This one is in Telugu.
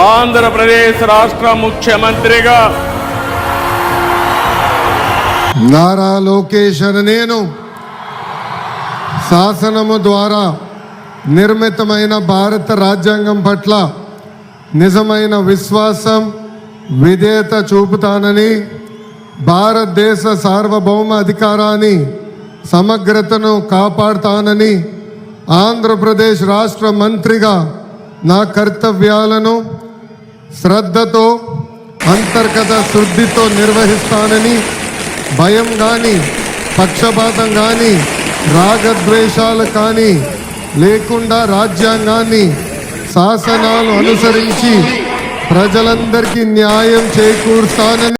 ఆంధ్రప్రదేశ్ రాష్ట్ర ముఖ్యమంత్రిగా. నారా లోకేష్ అని నేను శాసనము ద్వారా నిర్మితమైన భారత రాజ్యాంగం పట్ల నిజమైన విశ్వాసం విధేయత చూపుతానని భారతదేశ సార్వభౌమ అధికారాన్ని సమగ్రతను కాపాడుతానని ఆంధ్రప్రదేశ్ రాష్ట్ర మంత్రిగా నా కర్తవ్యాలను శ్రద్ధతో అంతర్గత శుద్ధితో నిర్వహిస్తానని భయం కానీ పక్షపాతం కానీ రాగద్వేషాలు కానీ లేకుండా రాజ్యాంగాన్ని శాసనాలు అనుసరించి ప్రజలందరికీ న్యాయం చేకూరుస్తానని